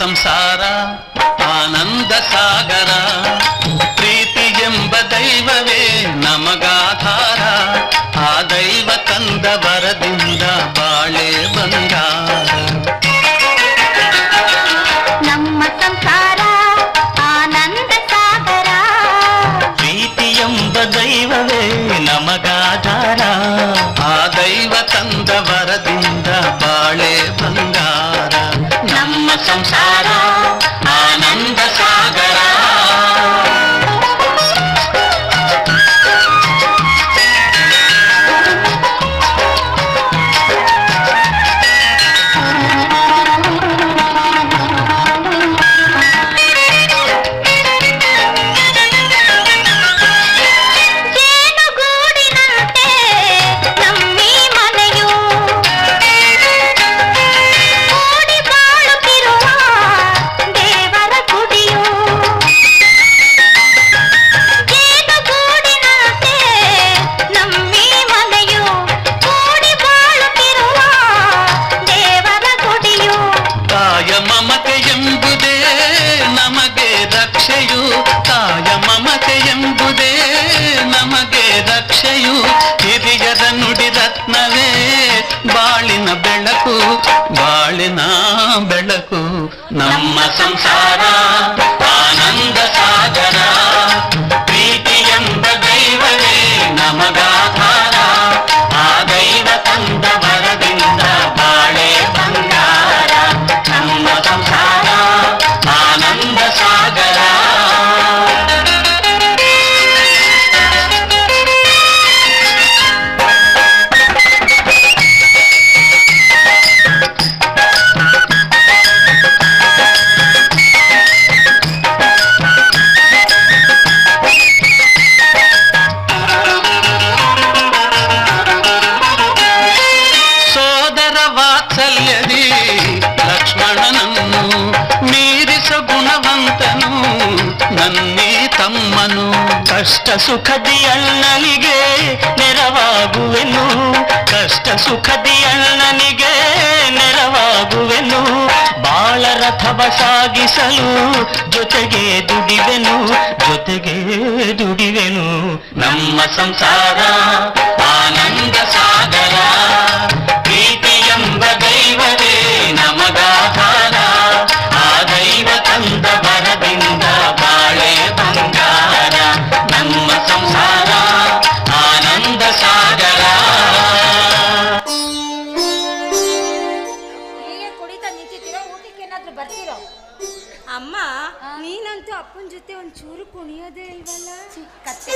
ಸಂಸಾರ ಆನಂದ ಸಾಗರ ಪ್ರೀತಿ ಎಂಬ ದೈವವೇ ನಮಗಾಧಾರ. ಆ ದೈವ ತಂದ ವರದಿಂದ ಬಾಳೆ ಬಂದ ನಮ್ಮ ಸಂಸಾರ ಆನಂದ ಸಾಗರ. ಪ್ರೀತಿ ಎಂಬ ದೈವವೇ ನಮಗಾಧಾರ. ರಕ್ಷೆಯು ಕಾಯ ಮಮತೆ ಎಂಬುದೇ ನಮಗೆ ರಕ್ಷೆಯು. ಹಿರಿಯರ ನುಡಿ ರತ್ನವೇ, ಬಾಳಿನ ಬೆಳಕು ಬಾಳಿನ ಬೆಳಕು. ನಮ್ಮ ಸಂಸಾರ ಕಷ್ಟ ಸುಖದಿ ಅಣ್ಣನಿಗೆ ನೆರವಾಗುವೆನು. ಕಷ್ಟ ಸುಖದಿ ಅಣ್ಣನಿಗೆ ನೆರವಾಗುವೆನು. ಬಾಳ ರಥವ ಸಾಗಿಸಲು ಜೊತೆಗೆ ದುಡಿವೆನು ಜೊತೆಗೆ ದುಡಿವೆನು. ನಮ್ಮ ಸಂಸಾರ ಆನಂದ ಏನಾದ್ರೂ ಬರ್ತೀರೋ? ಅಮ್ಮ ನೀನಂತೂ ಅಪ್ಪನ ಜೊತೆ ಒಂಚೂರು ಕುಣಿಯೋದೇ ಇಲ್ವಲ್ಲ? ಕತ್ತೆ.